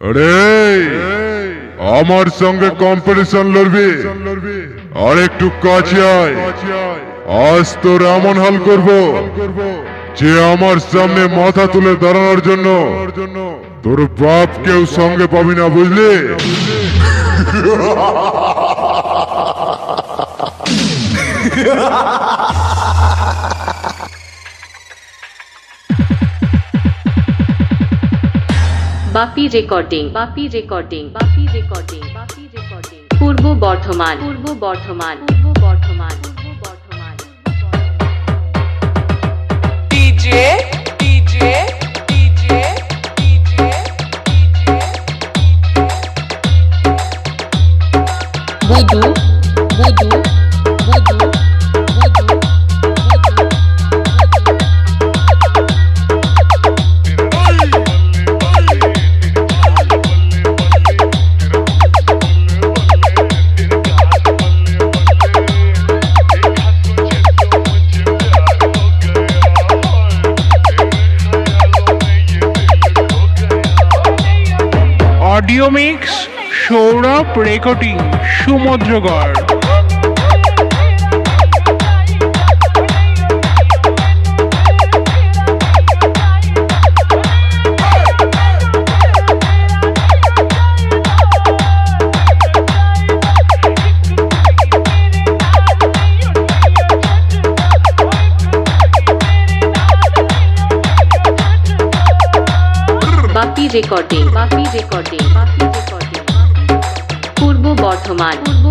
আরে, আমার সঙ্গে কম্পিটিশন লড়বি। আর একটু কাছে আজ তোর এমন হাল করব, যে আমার সামনে মাথা তুলে দাঁড়ানোর জন্য তোর বাপ কেউ সঙ্গে পাবি না, বুঝলি? Bapi recording Bapi recording Bapi recording Bapi recording. Purba Bardhaman Purba Bardhaman Purba Bardhaman Purba Bardhaman DJ, audio mix Sourav recording Samudragarh. Recording বাকি রেকর্ডিং বাকি রেকর্ডিং পূর্ব বর্ধমান। পূর্ব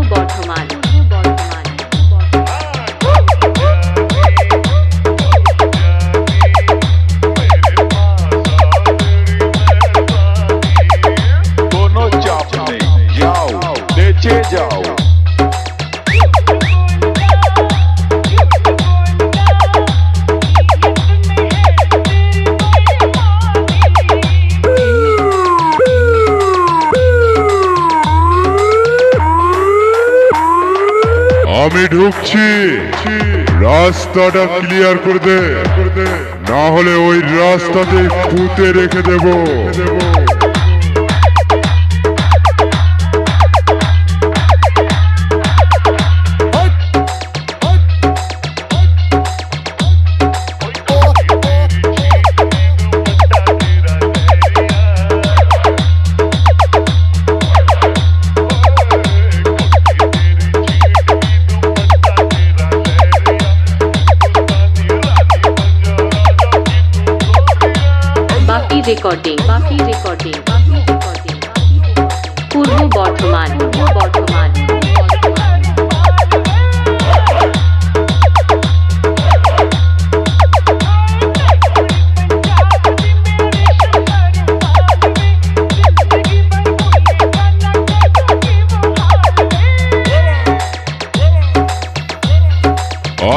ঢুকছি। রাস্তাটা ক্লিয়ার করে দে। না হলে ওই রাস্তাতে পুঁতে রেখে দেব।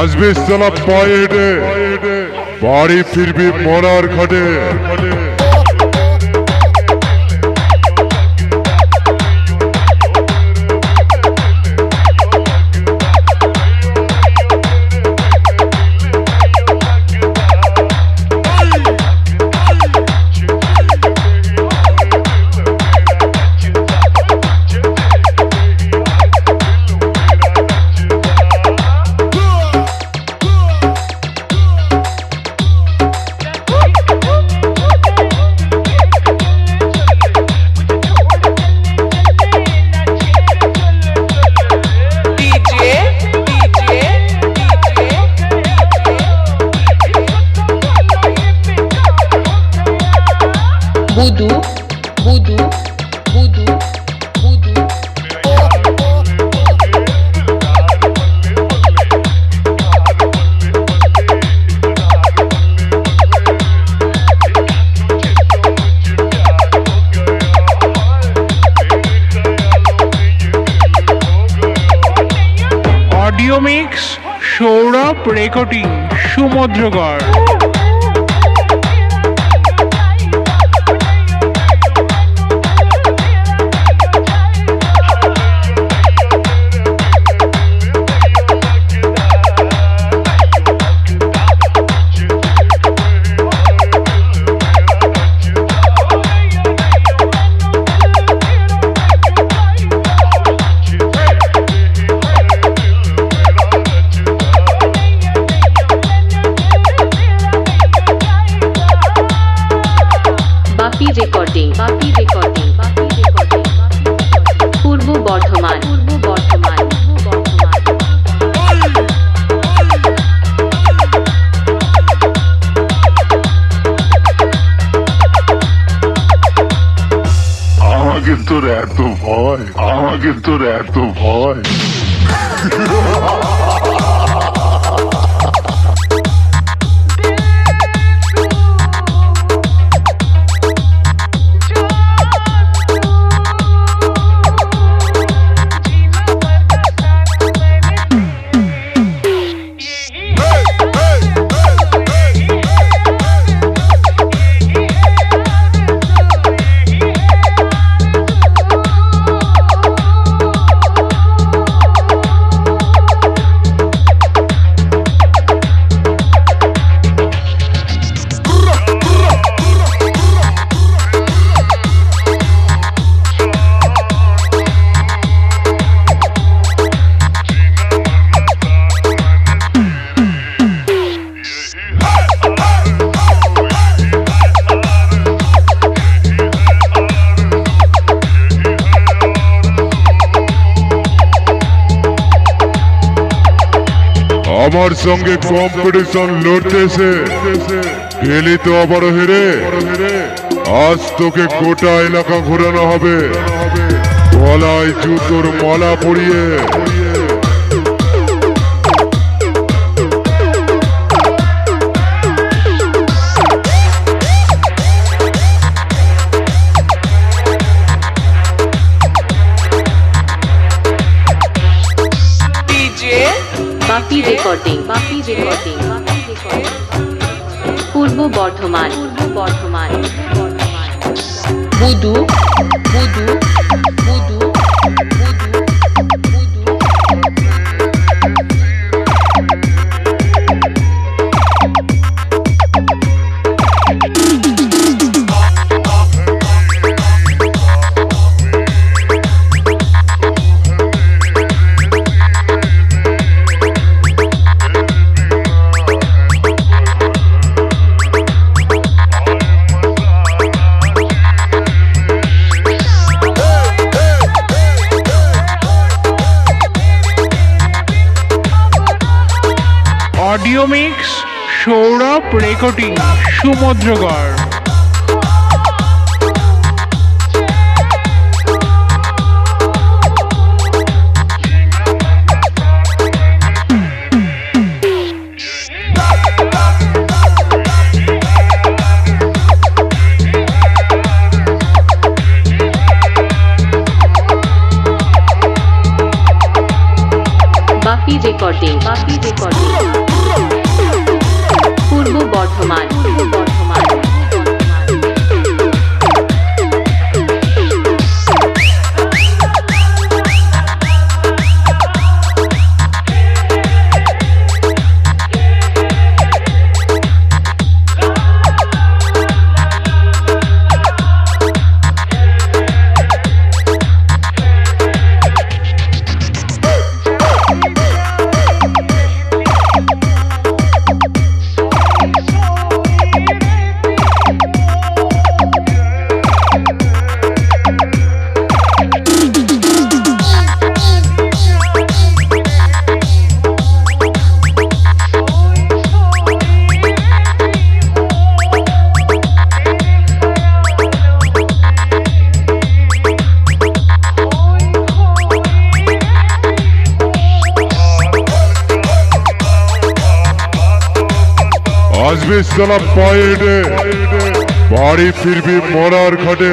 আসবি সালা পায়ে হেঁটে বাড়ি ফিরবি মরার ঘাটে সৌরভ রেকর্ডিং সমুদ্রগড়। বর্ধমান। পূর্ব বর্ধমান আমাকে তোর এত ভয় আমাকে তোর এত ভয়। সঙ্গে কম্পিটিশন লড়তেছে। গেলি তো আবার হেরে। আজ তোকে গোটা এলাকা ঘোরানো হবে। গলায় জুতোর মালা পরিয়ে বাপি recording Bapi recording Purba Bardhaman Purba Bardhaman. Budu Budu recording Samudragarh. আসবি সালা পায়ে বাড়ি ফিরবি মরার ঘাটে।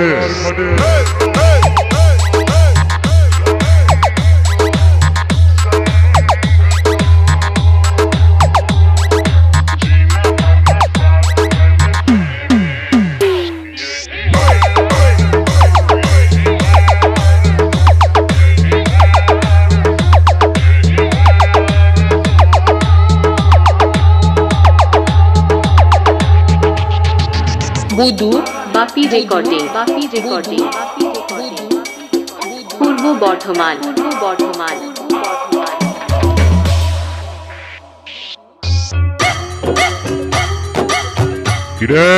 Budu Bapi recording. Bapi recording. Bapi recording. Purba Bardhaman. Purba Bardhaman. Purba Bardhaman কিরে?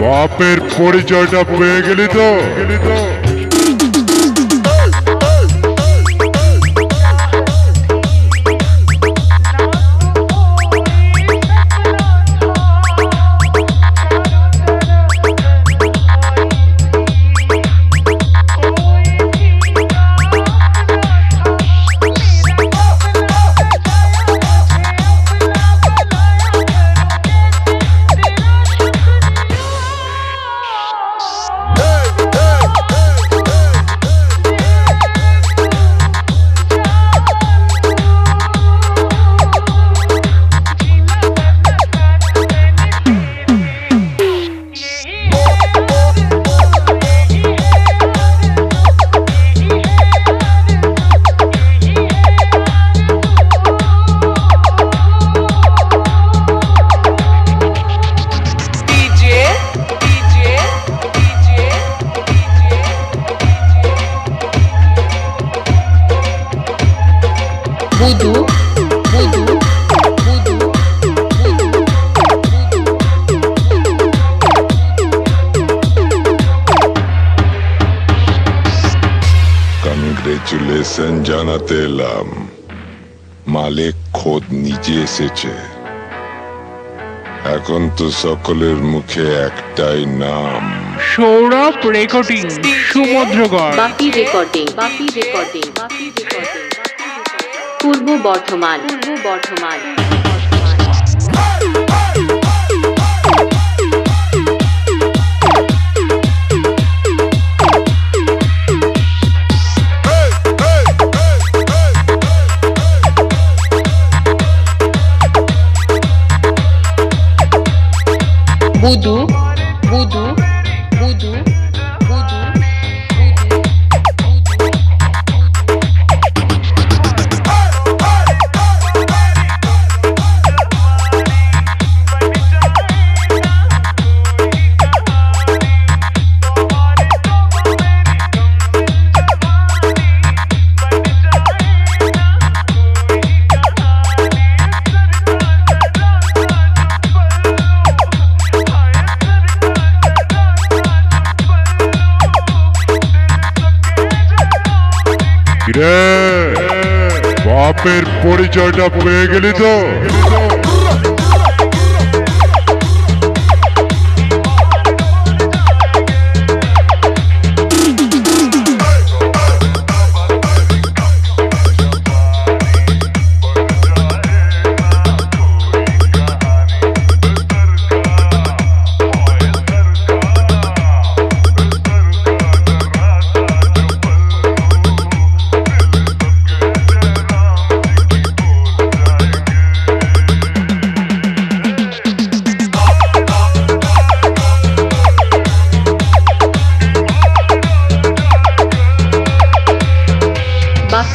বাপের পরিচয়টা পেয়ে গেলি তো গেলি তো? কংগ্রেচুলেশন জানাতে এলাম মালিক খোদ নিজে এসেছে। এখন তো সকলের মুখে একটাই নাম। Sourav recording Samudragarh Bapi recording Bapi recording Bapi recording. Purba Bardhaman Purba Bardhaman. Budu বুদু কিরে বাপের পরিচয়টা পেয়ে গেলি তো।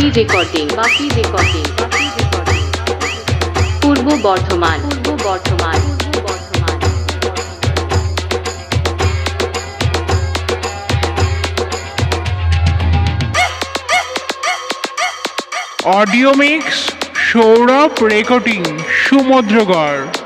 বাপি রেকর্ডিং বাপি recording Purba Bardhaman Purba Bardhaman audio mix Sourav recording Samudragarh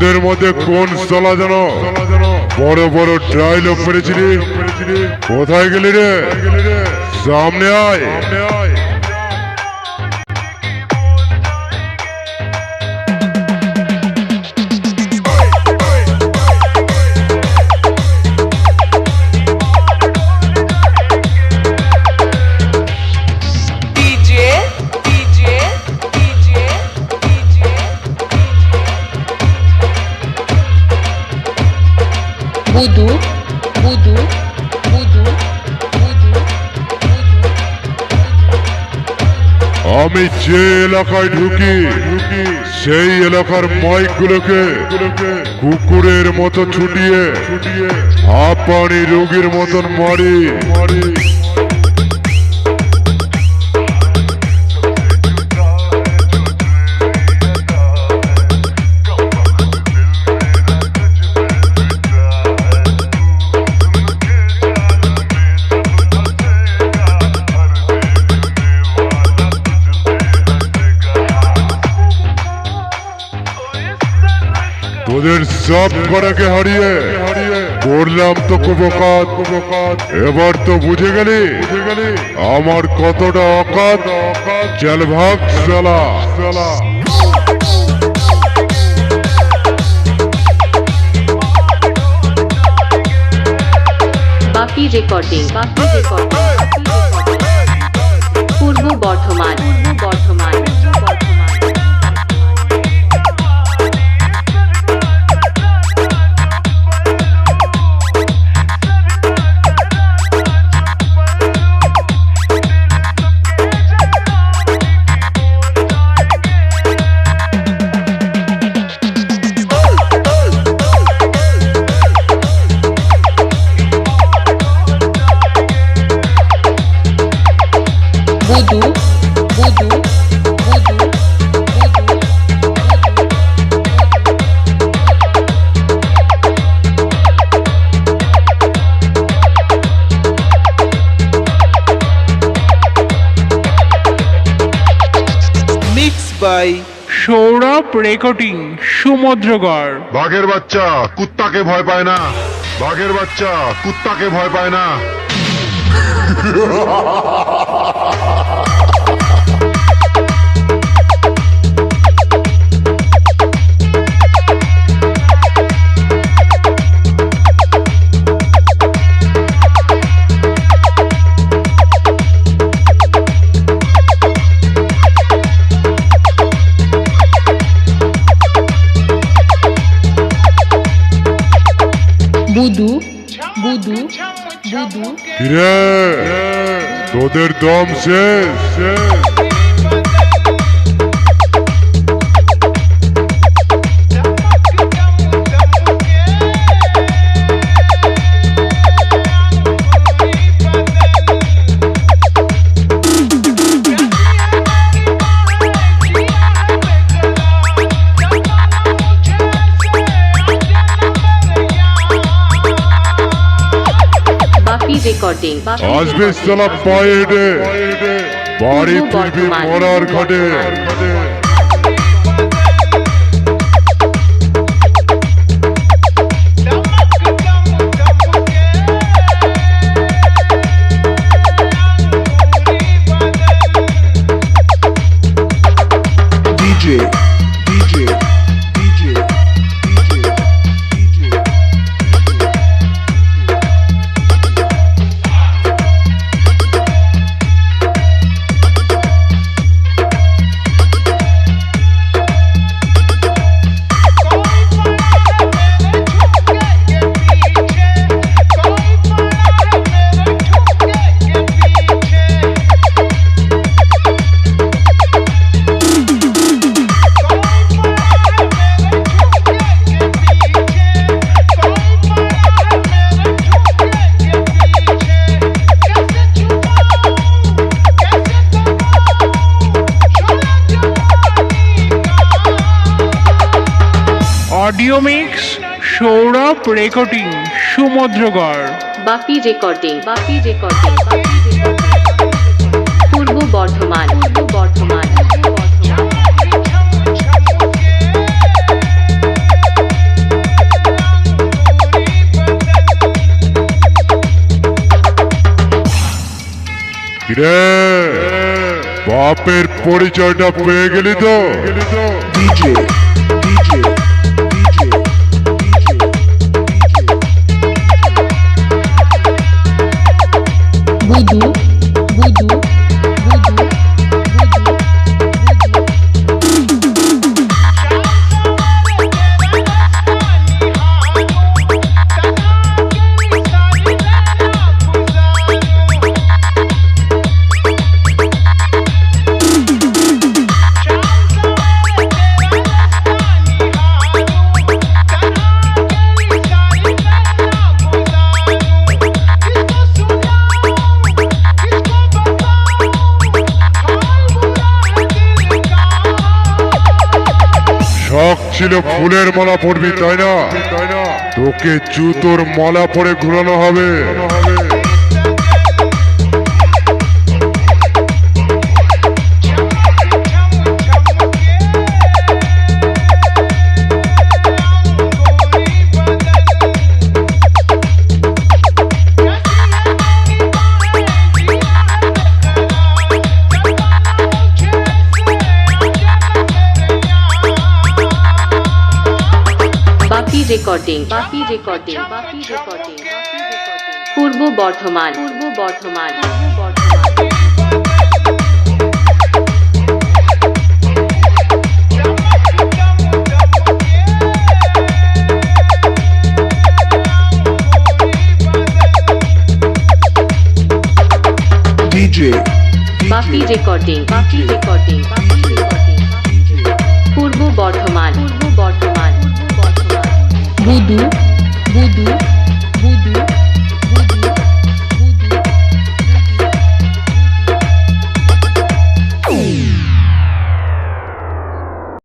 ওদের মধ্যে কোন চলা যেন? বড় বড় ডায়লগ পেরেছিলি কোথায় গেলি রে? সামনে আয়। আমি যে এলাকায় ঢুকি, সেই এলাকার মাইক গুলোকে কুকুরের মতো ছুটিয়ে, হাঁপানি রোগীর মতন মারি। তোদের সব করাকে হারিয়ে করলাম তো কুপকাত। এবার তো বুঝে গেলি, আমার কতটা অকাত। চল ভাগ সালা বাপি রেকর্ডিং বাপি recording Purba Bardhaman Purba Bardhaman. Mixed Sourav recording Samudragarh. বাঘের বাচ্চা কুত্তাকে ভয় পায় না। বাঘের বাচ্চা কুত্তাকে ভয় পায় না। বুদু বুদু বুদু তোদের দম শেষ শেষ। আসবে চলা পায়ে বাড়ি তুলবি মরার ঘাটে। Recording Samudragarh. Bapi recording Bapi recording Purba Bardhaman Purba Bardhaman কিরে? বাপের পরিচয়টা পেয়ে গেলি তো? DJ, DJ, ছিল ফুলের মালা পরবি তাই না? তোকে জুতোর মালা পরে ঘুরানো হবে। Recording Bapi recording Bapi recording Purba Bardhaman Purba Bardhaman Purba Bardhaman DJ, Bapi recording Bapi recording Bapi recording Purba Bardhaman Purba Bardhaman буду, буду, буду.